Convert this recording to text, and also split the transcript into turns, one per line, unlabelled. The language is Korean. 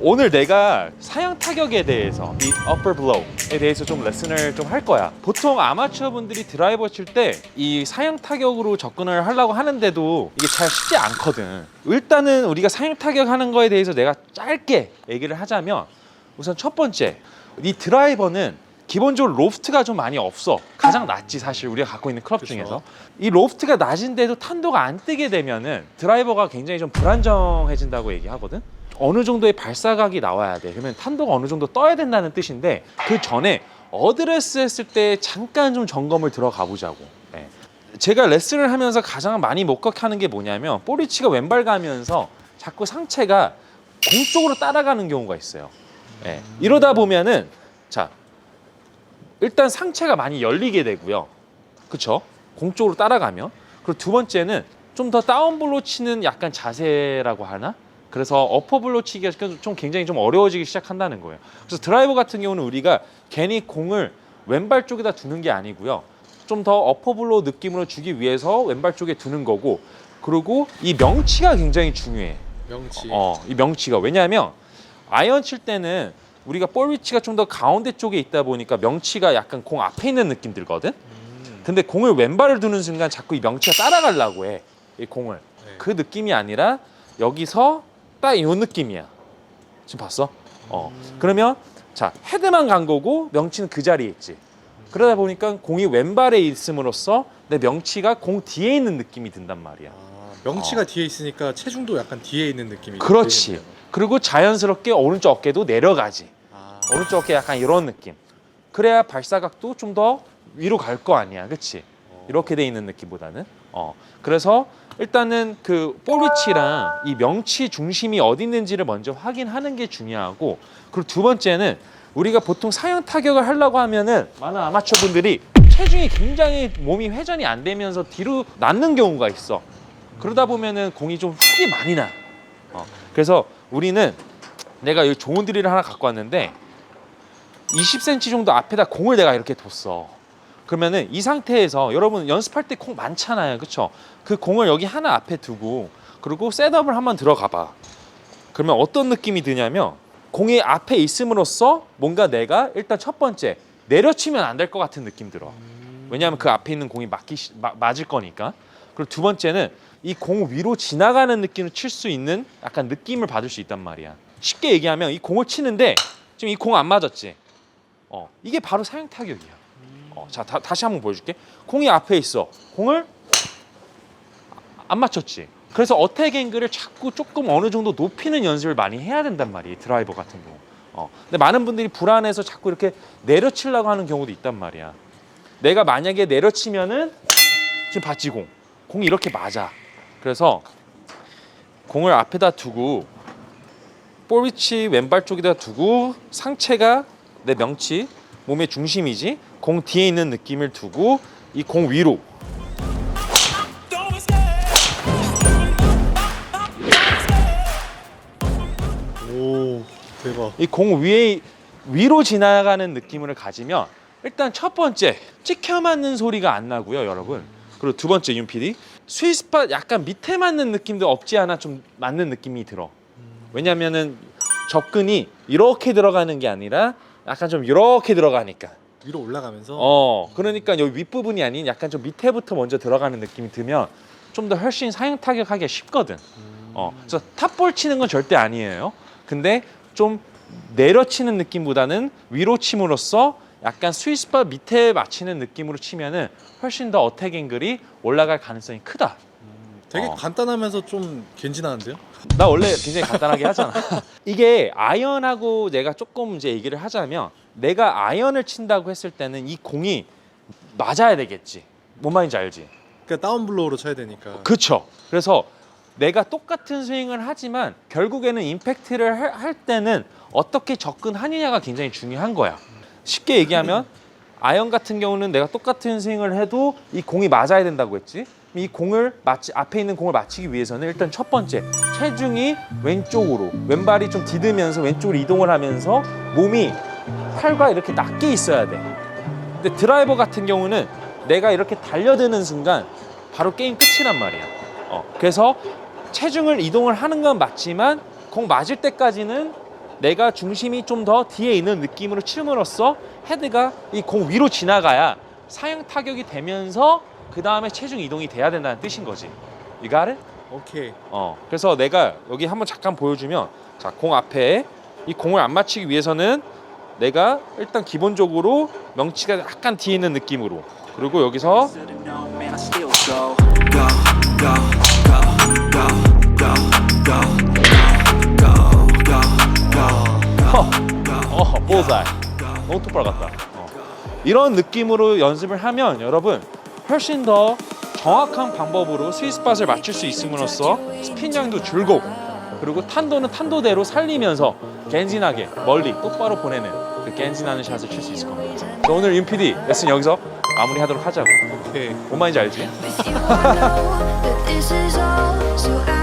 오늘 내가 사양 타격에 대해서 이 upper blow에 대해서 좀 레슨을 좀 할 거야. 보통 아마추어 분들이 드라이버 칠 때 이 사양 타격으로 접근을 하려고 하는데도 이게 잘 쉽지 않거든. 일단은 우리가 사양 타격 하는 거에 대해서 내가 짧게 얘기를 하자면 우선 첫 번째 이 드라이버는 기본적으로 로프트가 좀 많이 없어. 가장 낮지 사실 우리가 갖고 있는 클럽
그쵸.
중에서. 이 로프트가 낮은데도 탄도가 안 뜨게 되면은 드라이버가 굉장히 좀 불안정해진다고 얘기하거든. 어느 정도의 발사각이 나와야 돼. 그러면 탄도가 어느 정도 떠야 된다는 뜻인데 그 전에 어드레스 했을 때 잠깐 좀 점검을 들어가 보자고. 네. 제가 레슨을 하면서 가장 많이 목격하는 게 뭐냐면 볼리치가 왼발 가면서 자꾸 상체가 공 쪽으로 따라가는 경우가 있어요. 네. 이러다 보면은 자 일단 상체가 많이 열리게 되고요. 그쵸? 공 쪽으로 따라가면. 그리고 두 번째는 좀 더 다운블로 치는 약간 자세라고 하나? 그래서 어퍼블로 치기가 좀 굉장히 좀 어려워지기 시작한다는 거예요. 그래서 드라이버 같은 경우는 우리가 괜히 공을 왼발 쪽에다 두는 게 아니고요. 좀 더 어퍼블로 느낌으로 주기 위해서 왼발 쪽에 두는 거고 그리고 이 명치가 굉장히 중요해.
명치.
어, 이 명치가 왜냐하면 아이언 칠 때는 우리가 볼 위치가 좀 더 가운데 쪽에 있다 보니까 명치가 약간 공 앞에 있는 느낌 들거든.
음.
근데 공을 왼발을 두는 순간 자꾸 이 명치가 따라가려고 해. 이 공을.
네.
그 느낌이 아니라 여기서 딱 이 느낌이야. 지금 봤어? 어. 그러면 자 헤드만 간 거고 명치는 그 자리에 있지. 그러다 보니까 공이 왼발에 있음으로써 내 명치가 공 뒤에 있는 느낌이 든단 말이야.
아, 명치가 뒤에 있으니까 체중도 약간 뒤에 있는 느낌이.
어. 그렇지.
들겠네요.
그리고 자연스럽게 오른쪽 어깨도 내려가지.
아,
오른쪽 어깨 약간 이런 느낌. 그래야 발사각도 좀 더 위로 갈 거 아니야, 그렇지?
어.
이렇게 돼 있는 느낌보다는. 어. 그래서 일단은 그 볼위치랑 이 명치 중심이 어디 있는지를 먼저 확인하는 게 중요하고 그리고 두 번째는 우리가 보통 사형 타격을 하려고 하면은 많은 아마추어 분들이 체중이 굉장히 몸이 회전이 안 되면서 뒤로 낳는 경우가 있어. 그러다 보면은 공이 좀 훅이 많이 나. 어. 그래서 우리는 내가 이 좋은 드릴을 하나 갖고 왔는데 20cm 정도 앞에다 공을 내가 이렇게 뒀어. 그러면은 이 상태에서 여러분 연습할 때 공 많잖아요. 그쵸? 그 공을 여기 하나 앞에 두고 그리고 셋업을 한번 들어가 봐. 그러면 어떤 느낌이 드냐면 공이 앞에 있음으로써 뭔가 내가 일단 첫 번째 내려치면 안 될 것 같은 느낌 들어.
음.
왜냐하면 그 앞에 있는 공이 마- 맞을 거니까. 그리고 두 번째는 이 공 위로 지나가는 느낌을 칠 수 있는 약간 느낌을 받을 수 있단 말이야. 쉽게 얘기하면 이 공을 치는데 지금 이 공 안 맞았지. 어 이게 바로 사용 타격이야. 어, 자 다, 다시 한번 보여줄게. 공이 앞에 있어. 공을 안 맞췄지. 그래서 어택 앵글을 자꾸 조금 어느 정도 높이는 연습을 많이 해야 된단 말이에요. 드라이버 같은 경우. 어. 근데 많은 분들이 불안해서 자꾸 이렇게 내려치려고 하는 경우도 있단 말이야. 내가 만약에 내려치면은 지금 봤지 공. 공이 이렇게 맞아. 그래서 공을 앞에다 두고 볼 위치 왼발 쪽에다 두고 상체가 내 명치 몸의 중심이지 공 뒤에 있는 느낌을 두고 이 공 위로
오 대박.
이 공 위에 위로 지나가는 느낌을 가지면 일단 첫 번째 찍혀 맞는 소리가 안 나고요, 여러분. 그리고 두 번째 윤 PD 스위스팟 약간 밑에 맞는 느낌도 없지 않아 좀 맞는 느낌이 들어. 왜냐면은 접근이 이렇게 들어가는 게 아니라 약간 좀 이렇게 들어가니까.
위로 올라가면서.
어, 그러니까 여기 윗부분이 아닌 약간 좀 밑에부터 먼저 들어가는 느낌이 들면 좀 더 훨씬 사용 타격하기가 쉽거든.
음.
어, 그래서 탑볼 치는 건 절대 아니에요. 근데 좀 내려치는 느낌보다는 위로 침으로써 약간 스위스바 밑에 맞히는 느낌으로 치면은 훨씬 더 어택 앵글이 올라갈 가능성이 크다.
음, 되게
어.
간단하면서 좀 괜진하는데요?
나 원래 굉장히 간단하게 하잖아. 이게 아이언하고 내가 조금 이제 얘기를 하자면 내가 아이언을 친다고 했을 때는 이 공이 맞아야 되겠지. 뭔 말인지 알지?
그러니까 다운블로우로 쳐야 되니까.
그렇죠. 그래서 내가 똑같은 스윙을 하지만 결국에는 임팩트를 할- 할 때는 어떻게 접근하느냐가 굉장히 중요한 거야. 쉽게 얘기하면 아이언 같은 경우는 내가 똑같은 스윙을 해도 이 공이 맞아야 된다고 했지. 이 공을 맞지 앞에 있는 공을 맞추기 위해서는 일단 첫 번째 체중이 왼쪽으로 왼발이 좀 디드면서 왼쪽으로 이동을 하면서 몸이 팔과 이렇게 낮게 있어야 돼. 근데 드라이버 같은 경우는 내가 이렇게 달려드는 순간 바로 게임 끝이란 말이야. 어, 그래서 체중을 이동을 하는 건 맞지만 공 맞을 때까지는 내가 중심이 좀 더 뒤에 있는 느낌으로 춤으로써 헤드가 이 공 위로 지나가야 사형 타격이 되면서 그 다음에 체중 이동이 돼야 된다는 뜻인 거지. You got it?
오케이.
어. 그래서 내가 여기 한번 잠깐 보여주면 자 공 앞에 이 공을 안 맞추기 위해서는 내가 일단 기본적으로 명치가 약간 뒤에 있는 느낌으로 그리고 여기서 어, 어 보자. 너무 똑바로 같다. 어. 이런 느낌으로 연습을 하면 여러분 훨씬 더 정확한 방법으로 스위스팟을 맞출 수 있음으로써 스피닝도 줄고 그리고 탄도는 탄도대로 살리면서 갠진하게 멀리 똑바로 보내는 그 겐진하는 샷을 칠 수 있을 겁니다. 그래서 오늘 윤 PD 레슨 여기서 마무리하고 하자고.
오케이.
뭔 말인지 알지?
With you, I know that this is all. So I